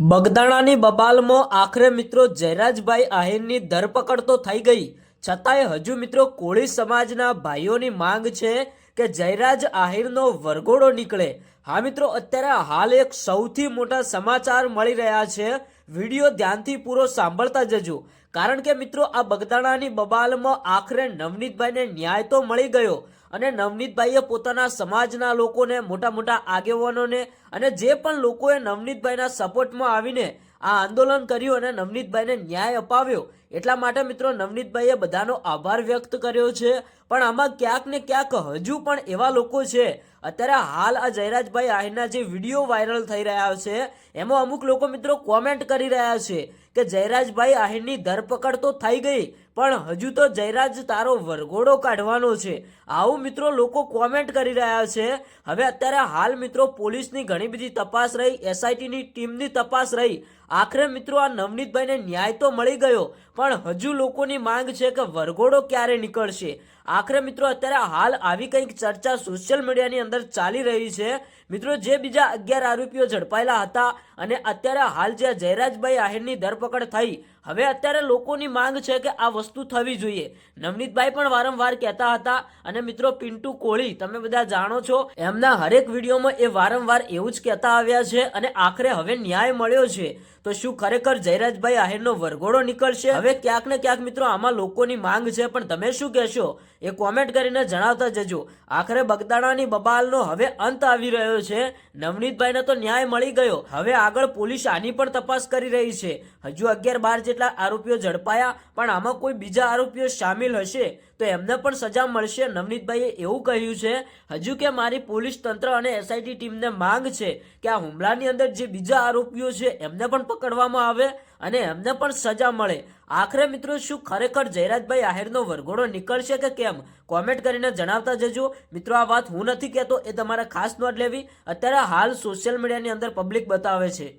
બગદાણાની બબાલમાં આખરે મિત્રો જયરાજભાઈ આહિરની ધરપકડ તો થઈ ગઈ. છતાંય હજુ મિત્રો કોળી સમાજના ભાઈઓની માંગ છે કે જયરાજ આહિરનો વરઘોડો નીકળે. હા મિત્રો, અત્યારે હાલ એક સૌથી મોટા સમાચાર મળી રહ્યા છે. વીડિયો ધ્યાનથી પૂરો સાંભળતા જજો. કારણ કે મિત્રો, આ બગદાણાની બબાલમાં આખરે નવનીતભાઈને ન્યાય તો મળી ગયો અને નવનીતભાઈએ પોતાના સમાજના લોકોને મોટા મોટા આગેવાનોને અને જે પણ લોકોએ નવનીતભાઈના સપોર્ટમાં આવીને આ આંદોલન કર્યું અને નવનીતભાઈને ન્યાય અપાવ્યો, એટલા માટે મિત્રો, નવનીતભાઈએ બધાનો આભાર વ્યક્ત કર્યો છે. પણ આમાં ક્યાંક ને ક્યાંક હજુ પણ એવા લોકો છે. અત્યારે હાલ આ જયરાજભાઈ આહિરના જે વીડિયો વાયરલ થઈ રહ્યા છે, એમાં અમુક લોકો મિત્રો કોમેન્ટ કરી રહ્યા છે. કે જયરાજભાઈ આહિરની ધરપકડ તો થઈ ગઈ. પણ હજુ તો જયરાજ તારો વરઘોડો કાઢવાનો છે. આવું મિત્રો લોકો કોમેન્ટ કરી રહ્યા છે. હવે અત્યારે હાલ મિત્રો પોલીસની ઘણી બધી તપાસ રહી એસઆઈટીની ટીમની તપાસ રહી. આખરે મિત્રો આ નવનીતભાઈને ન્યાય તો મળી ગયો, પણ હજુ લોકોની માંગ છે કે વરઘોડો ક્યારે નીકળશે? આખરે મિત્રો અત્યારે હાલ આવી કંઈક ચર્ચા સોશિયલ મીડિયાની અંદર ચાલી રહી છે. મિત્રો જે બીજા અગિયાર આરોપીઓ ઝડપાયેલા હતા અને અત્યારે હાલ જે જયરાજભાઈ આહિરની ધરપકડ થઈ, હવે અત્યારે લોકોની માંગ છે કે આ વસ્તુ થવી જોઈએ. નવનીતભાઈ પણ વારંવાર કહેતા હતા, અને મિત્રો, પિન્ટુ કોળી તમે બધા જાણો છો, એમના હરેક વિડીયોમાં એ વારંવાર એવું જ કહેતા આવ્યા છે અને આખરે હવે ન્યાય મળ્યો છે. તો શું ખરેખર જયરાજભાઈ આહિરનો વરઘોડો નીકળશે? હવે ક્યાંક ને ક્યાંક મિત્રો આમાં લોકોની માંગ છે, પણ તમે શું કહેશો? એ કોમેન્ટ કરીને જણાવતા જજો. આખરે બગદાણાની બબાલનો હવે અંત આવી રહ્યો છે. નવનીતભાઈને તો ન્યાય મળી ગયો. હવે આગળ પોલીસ આની પણ તપાસ કરી રહી છે. હજુ અગિયાર બાર જેટલા આરોપીઓ ઝડપાયા, પણ આમાં કોઈ બીજા આરોપીઓ સામેલ હશે? તો એમને પણ સજા મળશે, નવનીતભાઈએ એવું કહ્યું છે. હજુ કે મારી પોલીસ તંત્ર અને એસઆઈટી ટીમને માંગ છે કે આ હુમલાની અંદર જે બીજા આરોપીઓ છે, એમને પણ પકડવામાં આવે અને એમને પણ સજા મળે. આખરે મિત્રો શું ખરેખર જયરાજભાઈ આહિરનો વરઘોડો નીકળશે કે કેમ? કોમેન્ટ કરીને જણાવતા જજો. મિત્રો, આ વાત હું નથી કહેતો, એ તમારે ખાસ નોંધ લેવી. અત્યારે હાલ સોશિયલ મીડિયાની અંદર પબ્લિક બતાવે છે.